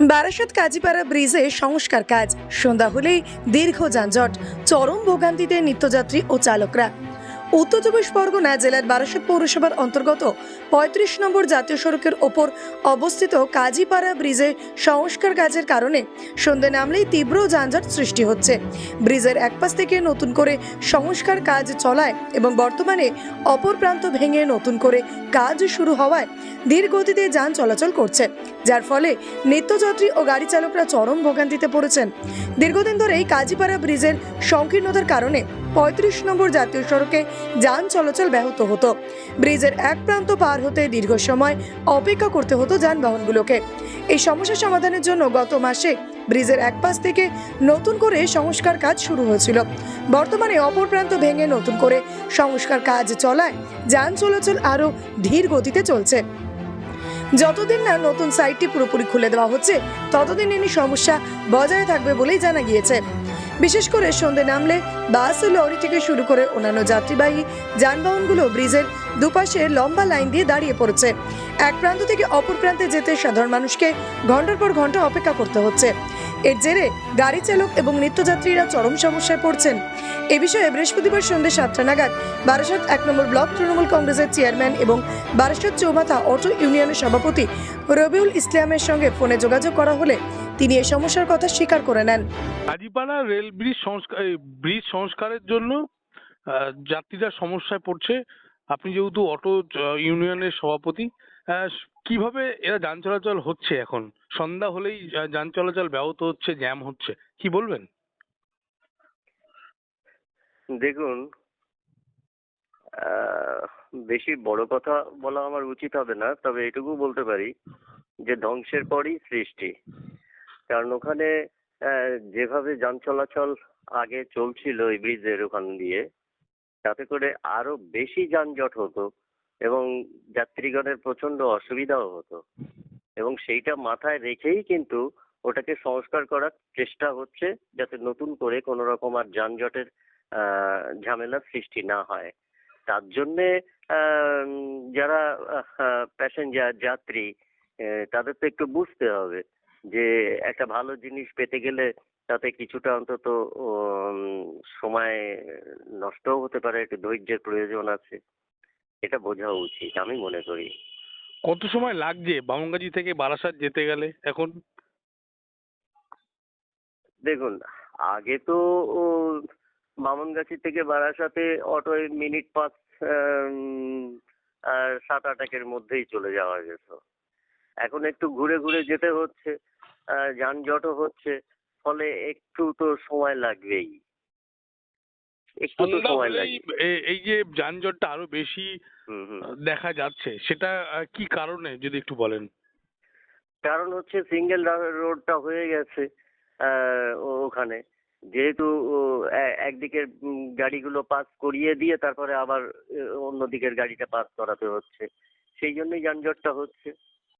বারাসাত কাজীপাড়া ব্রিজে সংস্কার কাজ। সন্ধ্যা হলেই দীর্ঘ যানজট চরম ভোগান্তিতে নিত্যযাত্রী ও চালকরা। উত্তর চব্বিশ পরগনা জেলার বারাসাত পৌরসভার অন্তর্গত পঁয়ত্রিশ নম্বর জাতীয় সড়কের ওপর অবস্থিত কাজীপাড়া ব্রিজে সংস্কার কাজের কারণে সন্ধে নামলেই তীব্র যানজট সৃষ্টি হচ্ছে। ব্রিজের এক পাশ থেকে নতুন করে সংস্কার কাজ চলায় এবং বর্তমানে অপর প্রান্ত ভেঙে নতুন করে কাজ শুরু হওয়ায় ধীর গতিতে যান চলাচল করছে, যার ফলে নিত্যযাত্রী ও গাড়ি চালকরা চরম ভোগান্তিতে পড়েছেন। দীর্ঘদিন ধরেই কাজীপাড়া ব্রিজের সংকীর্ণতার কারণে পঁয়ত্রিশ নম্বর জাতীয় সড়কে যান চলাচল ব্যাহত হতো। ব্রিজের এক প্রান্ত পার হতে দীর্ঘ সময় অপেক্ষা করতে হতো যানবাহনগুলোকে। এই সমস্যা সমাধানের জন্য গত মাসে ব্রিজের এক পাশ থেকে নতুন করে সংস্কার কাজ শুরু হয়েছিল। বর্তমানে অপর প্রান্ত ভেঙে নতুন করে সংস্কার কাজ চলায় যান চলাচল আরও ধীর গতিতে চলছে। যতদিন না নতুন সাইটটি পুরোপুরি খুলে দেওয়া হচ্ছে, ততদিন এই সমস্যা বজায় থাকবে বলেই জানা গিয়েছে। বিশেষ করে সন্ধে নামলে বাস ও লরি থেকে শুরু করে অন্যান্য যাত্রীবাহী যানবাহনগুলো ব্রিজের দুপাশে লম্বা লাইন দিয়ে দাঁড়িয়ে পড়েছে। এক প্রান্ত থেকে অপর প্রান্তে যেতে সাধারণ মানুষকে ঘণ্টার পর ঘণ্টা অপেক্ষা করতে হচ্ছে। এর জেরে গাড়ি চালক এবং নিত্যযাত্রীরা চরম সমস্যায় পড়ছেন। এ বিষয়ে বৃহস্পতিবার সন্ধ্যে সাতটা নাগাদ বারাসাত এক নম্বর ব্লক তৃণমূল কংগ্রেসের চেয়ারম্যান এবং বারাসাত চৌমাথা অটো ইউনিয়নের সভাপতি রবিউল ইসলামের সঙ্গে ফোনে যোগাযোগ করা হলে তিনি এই সমস্যার কথা স্বীকার করে নেন। কাজীপাড়া রেল ব্রিজ সংস্কার ব্রিজ সংস্কারের জন্য আহ, যাত্রীরা সমস্যায় পড়ছে। আপনি যেহেতু অটো ইউনিয়নের সভাপতি কীভাবে এরা যান চলাচল হচ্ছে এখন? সন্ধ্যা হলেই যান চলাচল ব্যাহত হচ্ছে জ্যাম হচ্ছে। কি বলবেন? দেখুন আহ, বেশি বড় কথা বলা আমার উচিত হবে না তবে এটুকু বলতে পারি যে ধ্বংসের পরই সৃষ্টি। কারণ ওখানে যেভাবে যান চলাচল আগে চলছিল এই ব্রিজের ওখান দিয়ে, তাতে করে আরও বেশি যানজট হতো এবং যাত্রীগণের প্রচণ্ড অসুবিধাও হতো। এবং সেইটা মাথায় রেখেই কিন্তু ওটাকে সংস্কার করার চেষ্টা হচ্ছে যাতে নতুন করে কোনো রকম আর যানজটের ঝামেলার সৃষ্টি না হয়। তার জন্যে যারা প্যাসেঞ্জার যাত্রী তাদের তো একটু বুঝতে হবে। যে একটা ভালো জিনিস পেতে গেলে তাতে কিছুটা অন্তত সময় নষ্টও হতে পারে একটু ধৈর্যের প্রয়োজন আছে। এটা বোঝা উচিত আমি মনে করি। কত সময় লাগছে বামনগাজি থেকে বারাসাত যেতে গেলে এখন? দেখুন আগে তো বামনগাছি থেকে বারাসাতে অটোয় মিনিট পাঁচ সাত আটেকের মধ্যেই চলে যাওয়া যেত। এখন একটু ঘুরে ঘুরে যেতে হচ্ছে যানজটও হচ্ছে ফলে একটু তো সময় লাগবেই। একটু তো সময় লাগবে। এই যে যানজটটা আরও বেশি দেখা যাচ্ছে সেটা কি কারণে যদি একটু বলেন? কারণ হচ্ছে সিঙ্গেল রোডটা হয়ে গেছে আহ, ওখানে। যেহেতু একদিকের গাড়িগুলো পাস করিয়ে দিয়ে তারপরে আবার অন্য দিকের গাড়িটা পাস করাতে হচ্ছে। সেই জন্যই যানজটটা হচ্ছে।